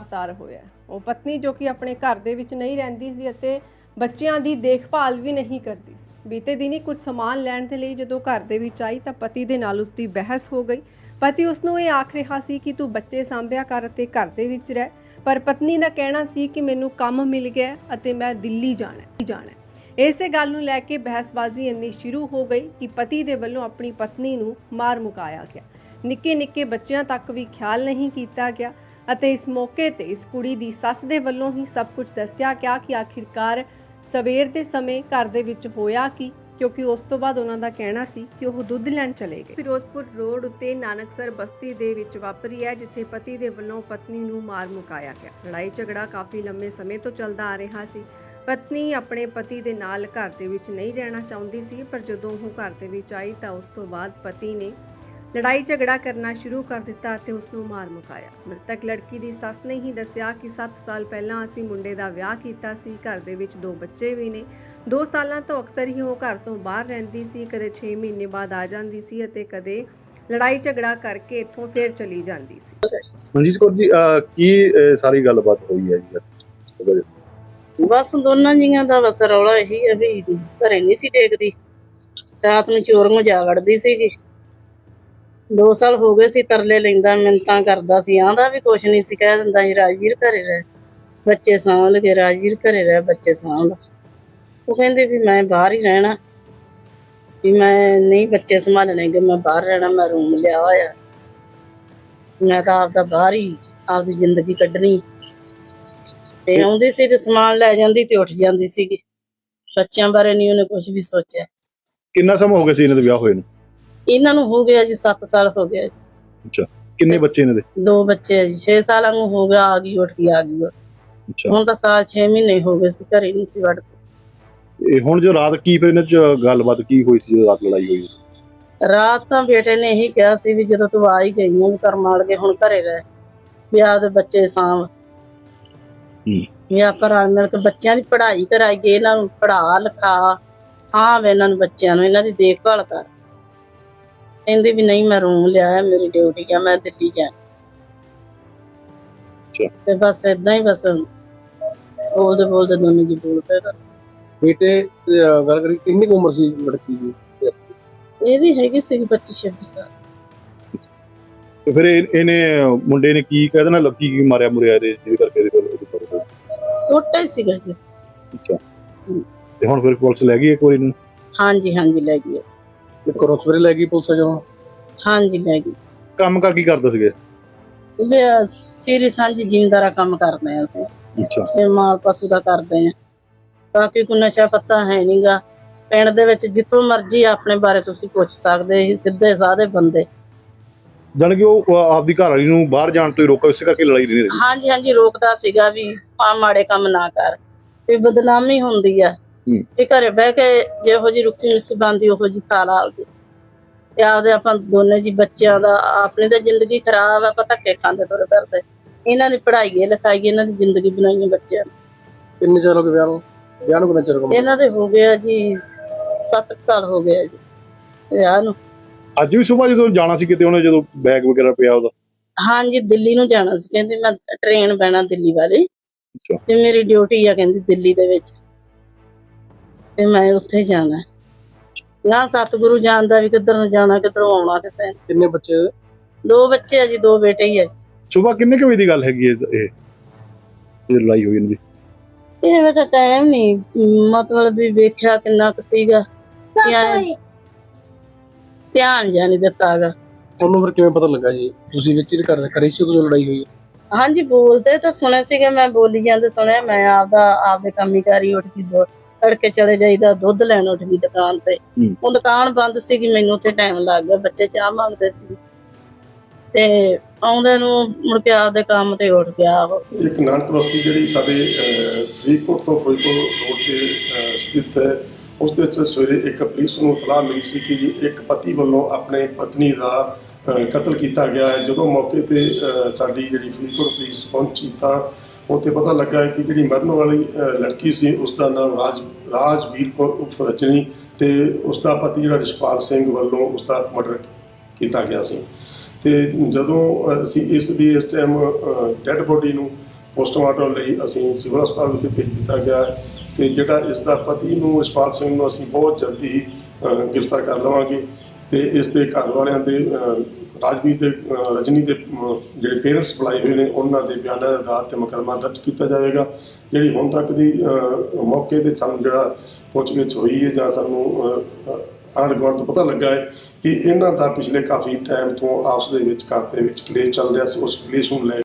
ਅਵਤਾਰ ਹੋਇਆ ਉਹ ਪਤਨੀ ਜੋ ਕਿ ਆਪਣੇ ਘਰ ਦੇ ਵਿੱਚ ਨਹੀਂ ਰਹਿੰਦੀ ਸੀ ਅਤੇ ਬੱਚਿਆਂ ਦੀ ਦੇਖਭਾਲ ਵੀ ਨਹੀਂ ਕਰਦੀ ਸੀ। ਬੀਤੇ ਦਿਨੀ ਕੁਝ ਸਮਾਨ ਲੈਣ ਦੇ ਲਈ ਜਦੋਂ ਘਰ ਦੇ ਵਿੱਚ ਆਈ ਤਾਂ ਪਤੀ ਦੇ ਨਾਲ ਉਸ ਦੀ ਬਹਿਸ ਹੋ ਗਈ। ਪਤੀ ਉਸ ਨੂੰ ਇਹ ਆਖ ਰਿਹਾ ਸੀ ਕਿ ਤੂੰ ਬੱਚੇ ਸਾਂਭਿਆ ਕਰ ਅਤੇ ਘਰ ਦੇ ਵਿੱਚ ਰਹਿ। ਪਰ ਪਤਨੀ ਦਾ ਕਹਿਣਾ ਸੀ ਕਿ ਮੈਨੂੰ ਕੰਮ ਮਿਲ ਗਿਆ ਅਤੇ ਮੈਂ ਦਿੱਲੀ ਜਾਣਾ ਜਾਣਾ ਇਸੇ ਗੱਲ ਨੂੰ ਲੈ ਕੇ ਬਹਿਸਬਾਜ਼ੀ ਇੰਨੀ ਸ਼ੁਰੂ ਹੋ ਗਈ ਕਿ ਪਤੀ ਦੇ ਵੱਲੋਂ ਆਪਣੀ ਪਤਨੀ ਨੂੰ ਮਾਰ ਮੁਕਾਇਆ ਗਿਆ। ਨਿੱਕੇ ਨਿੱਕੇ ਬੱਚਿਆਂ ਤੱਕ ਵੀ ਖਿਆਲ ਨਹੀਂ ਕੀਤਾ ਗਿਆ। ਅਤੇ ਇਸ ਮੌਕੇ ਤੇ ਇਸ ਕੁੜੀ ਦੀ ਸੱਸ ਦੇ ਵੱਲੋਂ ਹੀ ਸਭ ਕੁਝ ਦੱਸਿਆ ਗਿਆ ਕਿ ਆਖਿਰਕਾਰ ਸਵੇਰ ਦੇ ਸਮੇਂ ਘਰ ਦੇ ਵਿੱਚ ਹੋਇਆ ਕਿ, ਕਿਉਂਕਿ ਉਸ ਤੋਂ ਬਾਅਦ ਉਹਨਾਂ ਦਾ ਕਹਿਣਾ ਸੀ ਕਿ ਉਹ ਦੁੱਧ ਲੈਣ ਚਲੇ ਗਏ। ਫਿਰੋਜ਼ਪੁਰ ਰੋਡ ਉੱਤੇ ਨਾਨਕਸਰ ਬਸਤੀ ਦੇ ਵਿੱਚ ਵਾਪਰੀ ਹੈ, ਜਿੱਥੇ ਪਤੀ ਦੇ ਵੱਲੋਂ ਪਤਨੀ ਨੂੰ ਮਾਰ ਮੁਕਾਇਆ ਗਿਆ। ਲੜਾਈ ਝਗੜਾ ਕਾਫੀ ਲੰਮੇ ਸਮੇਂ ਤੋਂ ਚੱਲਦਾ ਆ ਰਿਹਾ ਸੀ। ਪਤਨੀ ਆਪਣੇ ਪਤੀ ਦੇ ਨਾਲ ਘਰ ਦੇ ਵਿੱਚ ਨਹੀਂ ਰਹਿਣਾ ਚਾਹੁੰਦੀ ਸੀ, ਪਰ ਜਦੋਂ ਉਹ ਘਰ ਦੇ ਵਿੱਚ ਆਈ ਤਾਂ ਉਸ ਤੋਂ ਬਾਅਦ ਪਤੀ ਨੇ ਲੜਾਈ ਝਗੜਾ ਕਰਨਾ ਸ਼ੁਰੂ ਕਰ ਦਿੱਤਾ ਅਤੇ ਉਸ ਨੂੰ ਮਾਰ ਮੁਕਾਇਆ। ਮ੍ਰਿਤਕ ਲੜਕੀ ਦੀ ਸੱਸ ਨੇ ਹੀ ਦੱਸਿਆ ਕਿ 7 ਸਾਲ ਪਹਿਲਾਂ ਅਸੀਂ ਮੁੰਡੇ ਦਾ ਵਿਆਹ ਕੀਤਾ ਸੀ ਘਰ ਦੇ ਵਿੱਚ ਦੋ ਬੱਚੇ ਵੀ ਨੇ। 2 ਸਾਲਾਂ ਤੋਂ ਅਕਸਰ ਹੀ ਉਹ ਘਰ ਤੋਂ ਬਾਹਰ ਰਹਿੰਦੀ ਸੀ ਕਦੇ 6 ਮਹੀਨੇ ਬਾਅਦ ਆ ਜਾਂਦੀ ਸੀ ਅਤੇ ਕਦੇ ਲੜਾਈ ਝਗੜਾ ਕਰਕੇ ਇੱਥੋਂ ਫੇਰ ਚਲੀ ਜਾਂਦੀ ਸੀ। ਮਨਜੀਤ ਕੌਰ ਜੀ ਅਹ ਕੀ ਅਹ ਸਾਰੀ ਗੱਲਬਾਤ ਹੋਈ ਹੈ ਜੀ? ਬਸ ਦੋਨਾਂ ਜੀਆਂ ਦਾ ਬਸ ਰੌਲਾ ਇਹੀ ਹੈ ਵੀ ਘਰੇ ਨਹੀਂ ਸੀ ਟੇਕਦੀ। ਰਾਤ ਨੂੰ ਚੋਰੀਆਂ ਜਾ ਵੜਦੀ ਸੀਗੀ। 2 ਸਾਲ ਹੋ ਗਏ ਸੀ, ਤਰਲੇ ਲੈਂਦਾ ਮਿੰਤਾਂ ਕਰਦਾ ਸੀ। ਆਂਦਾ ਵੀ ਕੁਛ ਨਹੀਂ ਸੀ, ਕਹਿ ਦਿੰਦਾ ਸੀ, ਰਾਜਵੀਰ ਘਰੇ ਰਹਿ। ਬੱਚੇ ਸਾਂਭ ਲਗੇ ਰਾਜਵੀਰ ਘਰੇ ਰਹਿ, ਬੱਚੇ ਸਾਂਭ। ਉਹ ਕਹਿੰਦੇ ਵੀ ਮੈਂ ਬਾਹਰ ਹੀ ਰਹਿਣਾ। ਵੀ ਮੈਂ ਨਹੀਂ ਬੱਚੇ ਸੰਭਾਲਣੇ ਮੈਂ ਬਾਹਰ ਰਹਿਣਾ, ਮੈਂ ਰੂਮ ਲਿਆ ਹੋਇਆ। ਮੈਂ ਤਾਂ ਆਪਦਾ ਬਾਹਰ ਹੀ, ਆਪਦੀ ਜ਼ਿੰਦਗੀ ਕੱਢਣੀ। ਤੇ ਆਉਂਦੀ ਸੀ ਤੇ ਸਮਾਨ ਲੈ ਜਾਂਦੀ ਤੇ ਉੱਠ ਜਾਂਦੀ ਸੀਗੀ। ਬੱਚਿਆਂ ਬਾਰੇ ਨਹੀਂ ਉਹਨੇ ਕੁਝ ਵੀ ਸੋਚਿਆ। ਕਿੰਨਾ ਸਮਾਂ ਹੋ ਗਿਆ ਸੀ ਇਹਨਾਂ ਦੇ ਵਿਆਹ ਹੋਏ ਨੂੰ? ਇਹਨਾਂ ਨੂੰ ਹੋ ਗਿਆ ਜੀ 7 ਸਾਲ ਹੋ ਗਿਆ ਜੀ। ਅੱਛਾ। ਕਿੰਨੇ ਬੱਚੇ ਇਹਨਾਂ ਦੇ ਦੋ ਬੱਚੇ ਆ ਜੀ। 6 ਸਾਲਾਂ ਨੂੰ ਹੋ ਗਿਆ ਆ ਗਈ ਉੱਠ ਗਈ ਆ ਗਈ ਅੱਛਾ। ਹੁਣ ਤਾਂ ਸਾਲ 6 ਮਹੀਨੇ ਹੋ ਗਏ ਸੀ ਘਰੇ ਨਹੀਂ ਸੀ ਵੜਦੀ। ਇਹ ਹੁਣ ਜੋ ਰਾਤ ਕੀ ਫਿਰ ਇਹਨਾਂ ਚ ਗੱਲਬਾਤ ਕੀ ਹੋਈ ਸੀ ਜਦੋਂ ਰਾਤ ਲੜਾਈ ਹੋਈ? ਰਾਤ ਤਾਂ ਬੇਟੇ ਨੇ ਇਹੀ ਕਿਹਾ ਸੀ ਵੀ ਜਦੋਂ ਤੂੰ ਆ ਹੀ ਗਈ ਆਂ ਕਰ ਮਾਰ ਕੇ ਹੁਣ ਘਰੇ ਰਹਿ। ਵੀ ਆਪਦੇ ਬੱਚੇ ਸਾਂਭ। ਹੂੰ। ਜਾਂ ਪਰ ਮਿਲ ਕੇ ਬੱਚਿਆਂ ਦੀ ਪੜ੍ਹਾਈ ਕਰਾਈਏ ਇਹਨਾਂ ਨੂੰ ਪੜ੍ਹਾ ਲਿਖਾ ਸਾਂਭ ਇਹਨਾਂ ਨੂੰ ਬੱਚਿਆਂ ਨੂੰ ਇਹਨਾਂ ਦੀ ਦੇਖਭਾਲ ਕਰ। ਕਹਿੰਦੀ ਵੀ ਨਹੀਂ ਮੈਂ ਰੂਮ ਲਿਆ ਹੈ ਮੇਰੀ ਡਿਊਟੀ ਆ ਮੈਂ ਦਿੱਲੀ ਜਾ ਅੱਛਾ। ਤੇ ਬਸ ਇਦਾਂ ਹੀ ਬਸ ਬੋਲਦੇ ਬੋਲਦੇ ਦੋਨੋਂ ਜੀ ਬੋਲ ਪਏ ਬਸ। ਬੇਟੇ ਅਹ, ਗੱਲ ਕਰੀ ਕਿੰਨੀ ਕੁ ਉਮਰ ਸੀ ਲੜਕੀ ਦੀ? ਇਹਦੀ ਹੈਗੀ ਸੀ 25 26 ਸਾਲ। ਤੇ ਫਿਰ ਇਹ- ਇਹਨੇ ਮੁੰਡੇ ਨੇ ਕੀ ਕਹਿ? ਦੇਣਾ ਲੱਕੀ ਕੀ ਮਾਰਿਆ ਮੁਰਿਆ ਇਹਦੇ ਜਿਹਦੇ ਕਰਕੇ ਇਹਦੇ ਕੋਲ। ਛੋਟਾ ਹੀ ਸੀਗਾ ਜੀ। ਅੱਛਾ। ਤੇ ਹੁਣ ਫਿਰ ਪੁਲਿਸ ਲੈ ਗਈ ਇੱਕ ਵਾਰੀ ਨੂੰ ਹਾਂਜੀ ਹਾਂਜੀ ਲੈ ਗਈ। ਤੇ ਘਰੋਂ ਸਵੇਰੇ ਲੈ ਗਈ ਪੁਲਿਸ ਜਦੋਂ ਹਾਂਜੀ ਲੈ ਗਈ। ਕੰਮ ਕਰ ਕੀ ਕਰਦੇ ਸੀਗੇ? ਵੀ ਸੀਰੀ ਸਾਂਝੀ ਜ਼ਿਮੀਂਦਾਰਾ ਕੰਮ ਕਰਦੇ ਆ ਤੇ ਅੱਛਾ। ਤੇ ਮਾਲ ਪਸ਼ੂ ਦਾ ਕਰਦੇ ਆ। ਬਾਕੀ ਕੋਈ ਨਸ਼ਾ ਪੱਤਾ ਹੈ ਨਹੀਂਗਾ ਪਿੰਡ ਦੇ ਵਿੱਚ ਜਿੱਥੋਂ ਮਰਜ਼ੀ ਆਪਣੇ ਬਾਰੇ ਤੁਸੀਂ ਪੁੱਛ ਸਕਦੇ ਸੀ ਸਿੱਧੇ ਸਾਦੇ ਬੰਦੇ। ਜਾਣੀ ਕਿ ਉਹ ਆਪਦੀ ਘਰ ਵਾਲੀ ਨੂੰ ਬਾਹਰ ਜਾਣ ਤੋਂ ਹੀ ਰੋਕਾ ਇਸੇ ਕਰਕੇ ਲੜਾਈ ਨਹੀਂ ਰਹੀ। ਹਾਂਜੀ ਹਾਂਜੀ ਰੋਕਦਾ ਸੀਗਾ ਵੀ ਆ ਮਾੜੇ ਕੰਮ ਨਾ ਕਰ। ਤੇ ਬਦਨਾਮੀ ਹੁੰਦੀ ਆ। ਤੇ ਘਰੇ ਬਹਿ ਕੇ ਜਿਹੋ ਜੀ ਰੁੱਖੀ ਮਿੱਸੀ ਬੰਦੀ ਉਹੋ ਜੀ ਖਾ ਲਾ ਆਪਦੀ। ਤੇ ਆਪਦੇ ਆਪਾਂ ਦੋਨੇ ਜੀ ਬੱਚਿਆਂ ਦਾ ਆਪਣੀ ਤਾਂ ਜ਼ਿੰਦਗੀ ਖਰਾਬ ਆ ਆਪਾਂ ਧੱਕੇ ਖਾਂਦੇ ਤੁਰੇ ਫਿਰਦੇ। ਇਹਨਾਂ ਦੀ ਪੜ੍ਹਾਈਏ ਲਿਖਾਈਏ ਇਹਨਾਂ ਦੀ ਜ਼ਿੰਦਗੀ ਬਣਾਈਏ ਬੱਚਿਆਂ ਕਿੰਨੇ ਚਿਰ ਹੋ ਗਏ ਵਿਆਹ ਨੂੰ? ਵਿਆਹ ਨੂੰ ਕਿੰਨਾ ਚਿਰ ਹੋ ਗਿਆ? ਇਹਨਾਂ ਦੇ ਹੋ ਗਿਆ ਜੀ 7 ਸਾਲ ਹੋ ਗਿਆ ਜੀ ਵਿਆਹ ਨੂੰ। ਅੱਜ ਵੀ ਸਵੇਰ ਜਦੋਂ ਜਾਣਾ ਸੀ ਕਿਤੇ ਉਹਨੇ ਜਦੋਂ ਬੈਗ ਵਗੈਰਾ ਪਿਆ ਉਹਦਾ? ਹਾਂਜੀ ਦਿੱਲੀ ਨੂੰ ਜਾਣਾ ਸੀ। ਕਹਿੰਦੀ ਮੈਂ ਟ੍ਰੇਨ ਬਹਿਣਾ ਦਿੱਲੀ ਵਾਲੀ। ਅੱਛਾ। ਤੇ ਮੇਰੀ ਡਿਊਟੀ ਆ ਕਹਿੰਦੀ ਦਿੱਲੀ ਦੇ ਵਿੱਚ। ਤੇ ਮੈਂ ਉੱਥੇ ਜਾਣਾ। ਨਾ ਸਤਿਗੁਰੂ ਜਾਣਦਾ ਵੀ ਕਿੱਧਰ ਨੂੰ ਜਾਣਾ ਕਿੱਧਰੋਂ ਆਉਣਾ ਕਿਸੇ ਨੇ। ਕਿੰਨੇ ਬੱਚੇ ਦੋ ਬੱਚੇ ਆ ਜੀ ਦੋ ਬੇਟੇ ਹੀ ਆ ਜੀ। ਸਵੇਰ ਕਿੰਨੇ ਕੁ ਵਜੇ ਦੀ ਗੱਲ ਹੈਗੀ ਹੈ ਇਹ? ਇਹ ਲੜਾਈ ਹੋਈ ਇਹਨਾਂ ਦੀ ਇਹ ਬੇਟਾ ਟਾਈਮ ਨਹੀਂ ਮਤਲਬ ਵੀ ਵੇਖਿਆ ਕਿੰਨਾ ਕੁ ਸੀਗਾ। ਧਿਆਨ- ਧਿਆਨ ਜਾਂ ਨਹੀਂ ਦਿੱਤਾਗਾ ਉਹਨੂੰ ਫਿਰ ਕਿਵੇਂ ਪਤਾ ਲੱਗਾ ਜੀ? ਤੁਸੀਂ ਵਿੱਚ ਹੀ ਘਰ ਕਰੀ ਸੀ ਕੋਈ ਲੜਾਈ ਹੋਈ? ਹਾਂਜੀ ਬੋਲਦੇ ਤਾਂ ਸੁਣੇ ਸੀਗੇ ਮੈਂ ਬੋਲੀ ਜਾਂਦੇ ਸੁਣਿਆ। ਮੈਂ ਆਪਦਾ ਆਪਦੇ ਕੰਮੀ ਕਾਰੀ ਉੱਠ ਗਈ ਦੋ ਤੜਕੇ ਚਲੇ ਜਾਈਦਾ ਦੁੱਧ ਲੈਣ ਉੱਠ ਗਈ ਦੁਕਾਨ ਤੇ। ਹੂੰ। ਉਹ ਦੁਕਾਨ ਬੰਦ ਸੀਗੀ ਮੈਨੂੰ ਉੱਥੇ ਟਾਈਮ ਲੱਗ ਗਿਆ ਬੱਚੇ ਚਾਹ ਮੰਗਦੇ ਸੀ। ਤੇ ਆਉਂਦੇ ਨੂੰ ਮੁੜ ਕੇ ਆਪਦੇ ਕੰਮ ਤੇ ਉੱਠ ਗਿਆ ਉਹ। ਇੱਕ ਨਾਨਕ ਬਸਤੀ ਜਿਹੜੀ ਸਾਡੇ ਅਹ, ਫਰੀਦਕੋਟ ਤੋਂ ਫਿਰੋਜ਼ਪੁਰ ਰੋਡ ਤੇ ਅਹ, ਸਥਿਤ ਹੈ ਉਸ ਦੇ ਵਿੱਚ ਸਵੇਰੇ ਇੱਕ ਪੁਲਿਸ ਨੂੰ ਇਤਲਾਹ ਮਿਲੀ ਸੀ ਕਿ ਇੱਕ ਪਤੀ ਵੱਲੋਂ ਆਪਣੇ ਪਤਨੀ ਦਾ ਅਹ, ਕਤਲ ਕੀਤਾ ਗਿਆ ਹੈ। ਜਦੋਂ ਮੌਕੇ ਤੇ ਅਹ, ਸਾਡੀ ਜਿਹੜੀ ਫਰੀਦਕੋਟ ਪੁਲਿਸ ਪਹੁੰਚੀ ਤਾਂ ਉੱਥੇ ਪਤਾ ਲੱਗਾ ਕਿ ਜਿਹੜੀ ਮਰਨ ਵਾਲੀ ਲੜਕੀ ਸੀ ਉਸ ਦਾ ਨਾਮ ਰਾਜ, ਰਾਜਵੀਰ ਕੌਰ ਉਰਫ ਰਚਨੀ ਤੇ ਉਸ ਦਾ ਪਤੀ ਜਿਹੜਾ ਰਿਸ਼ਪਾਲ ਸਿੰਘ ਵੱਲੋਂ ਉਸ ਦਾ ਮਰਡਰ ਕੀਤਾ ਗਿਆ ਸੀ। ਤੇ ਜਦੋਂ ਅਸੀਂ ਇਸ ਦੀ, ਇਸ ਟਾਈਮ ਡੈੱਡ ਬੋਡੀ ਨੂੰ ਪੋਸਟਮਾਰਟਮ ਲਈ ਅਸੀਂ ਸਿਵਲ ਹਸਪਤਾਲ ਵਿਖੇ ਭੇਜ ਦਿੱਤਾ ਗਿਆ ਹੈ ਤੇ ਜਿਹੜਾ ਇਸ ਦਾ ਪਤੀ ਨੂੰ ਇਸ਼ਪਾਲ ਸਿੰਘ ਨੂੰ ਅਸੀਂ ਬਹੁਤ ਜਲਦੀ ਹੀ ਗ੍ਰਿਫਤਾਰ ਕਰ ਲਵਾਂਗੇ। ਤੇ ਇਸ ਦੇ ਘਰ ਵਾਲਿਆਂ ਦੇ ਰਾਜਵੀਰ ਦੇ ਰਜਨੀ ਦੇ ਜਿਹੜੇ ਪੇਰੈਂਟਸ ਬੁਲਾਏ ਹੋਏ ਨੇ, ਉਹਨਾਂ ਦੇ ਬਿਆਨਾਂ ਦੇ ਆਧਾਰ ਤੇ ਮੁਕੱਦਮਾ ਦਰਜ ਕੀਤਾ ਜਾਵੇਗਾ, ਜਿਹੜੀ ਹੁਣ ਤੱਕ ਦੀ ਮੌਕੇ ਤੇ ਸਾਨੂੰ ਜਿਹੜਾ ਪੁੱਛਗਿੱਛ ਹੋਈ ਹੈ ਜਾਂ ਸਾਨੂੰ ਆਂਢ ਗੁਆਂਢ ਤੋਂ ਪਤਾ ਲੱਗਾ ਹੈ ਕਿ ਇਹਨਾਂ ਦਾ ਪਿਛਲੇ ਕਾਫੀ ਟਾਈਮ ਤੋਂ ਆਪਸ ਦੇ ਵਿੱਚ ਘਰ ਦੇ ਵਿੱਚ ਕਲੇਸ਼ ਚੱਲ ਰਿਹਾ ਸੀ, ਉਸ ਕਲੇਸ਼ ਨੂੰ ਲੈ